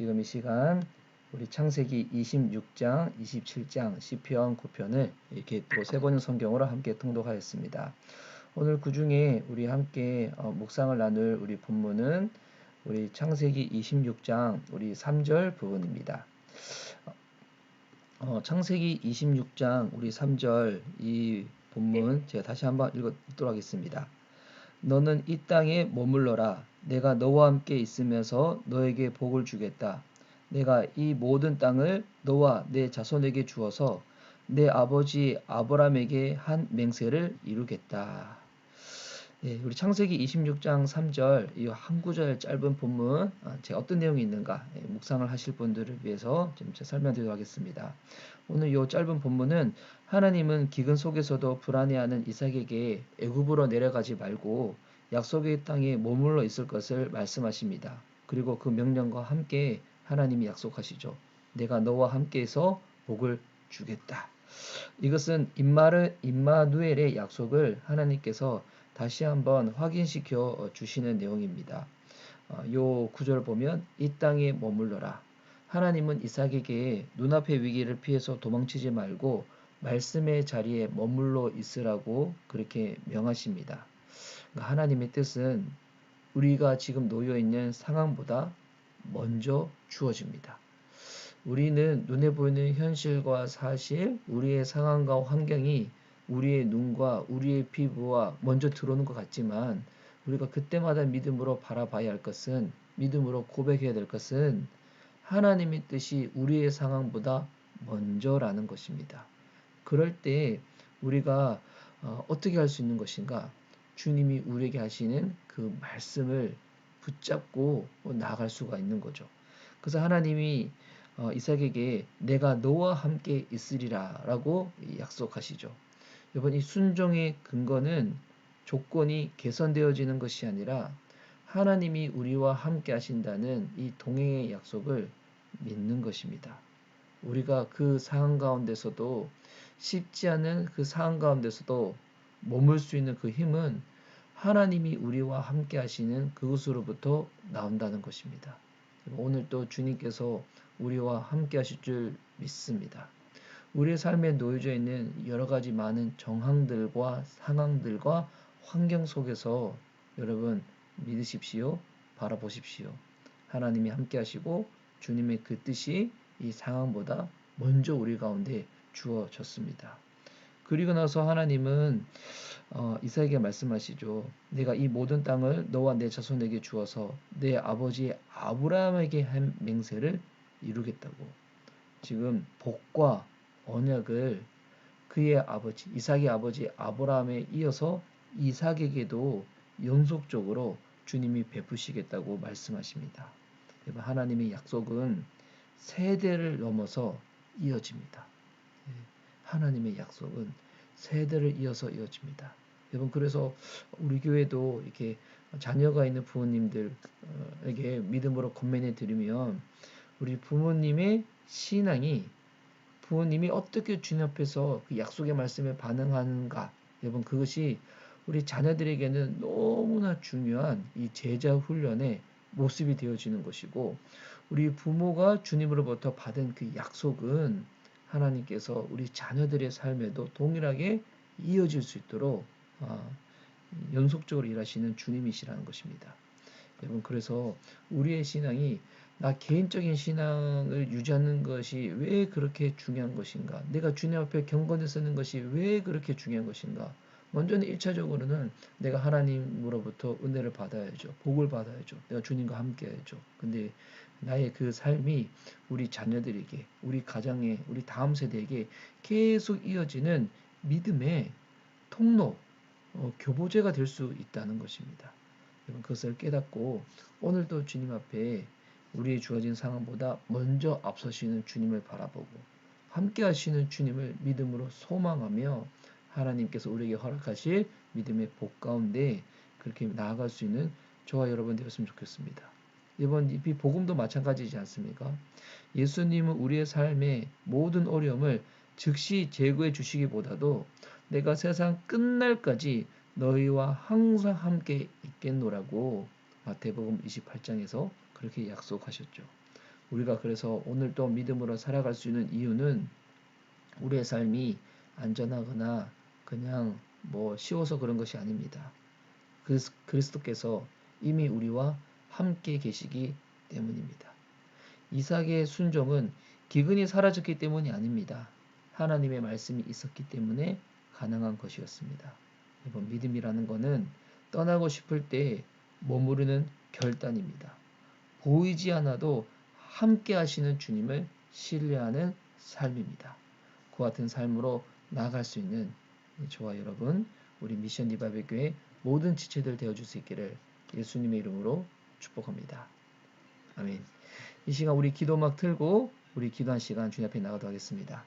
지금 이 시간 우리 창세기 26장, 27장, 시편 9편을 이렇게 또 세 번의 성경으로 함께 통독하였습니다. 오늘 그 중에 우리 함께 어, 묵상을 나눌 우리 본문은 우리 창세기 26장 우리 3절 부분입니다. 어, 창세기 26장 우리 3절 이 본문 제가 다시 한번 읽도록 하겠습니다. 너는 이 땅에 머물러라. 내가 너와 함께 있으면서 너에게 복을 주겠다. 내가 이 모든 땅을 너와 내 자손에게 주어서 내 아버지 아브람에게 한 맹세를 이루겠다. 예, 우리 창세기 26장 3절 이 한 구절 짧은 본문 아, 제가 어떤 내용이 있는가 예, 묵상을 하실 분들을 위해서 좀 설명드리도록 하겠습니다. 오늘 이 짧은 본문은 하나님은 기근 속에서도 불안해하는 이삭에게 애굽으로 내려가지 말고 약속의 땅에 머물러 있을 것을 말씀하십니다. 그리고 그 명령과 함께 하나님이 약속하시죠. 내가 너와 함께해서 복을 주겠다. 이것은 임마르, 임마누엘의 약속을 하나님께서 다시 한번 확인시켜 주시는 내용입니다. 어, 요 구절 보면 이 땅에 머물러라. 하나님은 이삭에게 눈앞의 위기를 피해서 도망치지 말고 말씀의 자리에 머물러 있으라고 그렇게 명하십니다. 그러니까 하나님의 뜻은 우리가 지금 놓여 있는 상황보다 먼저 주어집니다. 우리는 눈에 보이는 현실과 사실, 우리의 상황과 환경이 우리의 눈과 우리의 피부와 먼저 들어오는 것 같지만 우리가 그때마다 믿음으로 바라봐야 할 것은 믿음으로 고백해야 될 것은 하나님의 뜻이 우리의 상황보다 먼저라는 것입니다. 그럴 때 우리가 어, 떻게 할 수 있는 것인가? 주님이 우리에게 하시는 그 말씀을 붙잡고 나아갈 수가 있는 거죠. 그래서 하나님이 어, 이삭에게 내가 너와 함께 있으리라 라고 약속하시죠. 이번 이 순종의 근거는 조건이 개선되어지는 것이 아니라 하나님이 우리와 함께 하신다는 이 동행의 약속을 믿는 것입니다. 우리가 그 상황 가운데서도 쉽지 않은 그 상황 가운데서도 머물 수 있는 그 힘은 하나님이 우리와 함께 하시는 그것으로부터 나온다는 것입니다. 오늘 또 주님께서 우리와 함께 하실 줄 믿습니다. 우리의 삶에 놓여져 있는 여러 가지 많은 정황들과 상황들과 환경 속에서 여러분 믿으십시오. 바라보십시오. 하나님이 함께 하시고 주님의 그 뜻이 이 상황보다 먼저 우리 가운데 주어졌습니다. 그리고 나서 하나님은 어, 이사에게 말씀하시죠. 내가 이 모든 땅을 너와 내 자손에게 주어서 내 아버지 아브라함에게 한 맹세를 이루겠다고. 지금 복과 언약을 그의 아버지 이삭의 아버지 아브라함에 이어서 이삭에게도 연속적으로 주님이 베푸시겠다고 말씀하십니다. 하나님의 약속은 세대를 넘어서 이어집니다. 예, 하나님의 약속은 세대를 이어서 이어집니다. 여러분 그래서 우리 교회도 이렇게 자녀가 있는 부모님들에게 믿음으로 건면해 드리면 우리 부모님의 신앙이 부모님이 어떻게 주님 앞에서 그 약속의 말씀에 반응하는가 여러분 그것이 우리 자녀들에게는 너무나 중요한 이 제자 훈련의 모습이 되어지는 것이고 우리 부모가 주님으로부터 받은 그 약속은 하나님께서 우리 자녀들의 삶에도 동일하게 이어질 수 있도록 아, 연속적으로 일하시는 주님이시라는 것입니다. 여러분 그래서 우리의 신앙이 나 개인적인 신앙을 유지하는 것이 왜 그렇게 중요한 것인가? 내가 주님 앞에 경건에 서는 것이 왜 그렇게 중요한 것인가? 먼저는 1차적으로는 내가 하나님으로부터 은혜를 받아야죠. 복을 받아야죠. 내가 주님과 함께 해야죠. 근데 나의 그 삶이 우리 자녀들에게, 우리 가정에, 우리 다음 세대에게 계속 이어지는 믿음의 통로, 어, 교보제가 될 수 있다는 것입니다. 여러분 그것을 깨닫고 오늘도 주님 앞에 우리의 주어진 상황보다 먼저 앞서시는 주님을 바라보고 함께 하시는 주님을 믿음으로 소망하며 하나님께서 우리에게 허락하실 믿음의 복 가운데 그렇게 나아갈 수 있는 저와 여러분 되었으면 좋겠습니다. 이번 이 복음도 마찬가지지 않습니까? 예수님은 우리의 삶의 모든 어려움을 즉시 제거해 주시기보다도 내가 세상 끝날까지 너희와 항상 함께 있겠노라고 마태복음 28장에서 그렇게 약속하셨죠. 우리가 그래서 오늘 또 믿음으로 살아갈 수 있는 이유는 우리의 삶이 안전하거나 그냥 뭐 쉬워서 그런 것이 아닙니다. 그리스- 그리스도께서 이미 우리와 함께 계시기 때문입니다. 이삭의 순종은 기근이 사라졌기 때문이 아닙니다. 하나님의 말씀이 있었기 때문에 가능한 것이었습니다. 여러분 믿음이라는 것은 떠나고 싶을 때 머무르는 결단입니다. 보이지 않아도 함께 하시는 주님을 신뢰하는 삶입니다. 그 같은 삶으로 나아갈 수 있는 저와 여러분 우리 미션 리바벨 교회 모든 지체들 되어줄 수 있기를 예수님의 이름으로 축복합니다. 아멘. 이 시간 우리 기도 막 틀고 우리 기도한 시간 주님 앞에 나가도록 하겠습니다.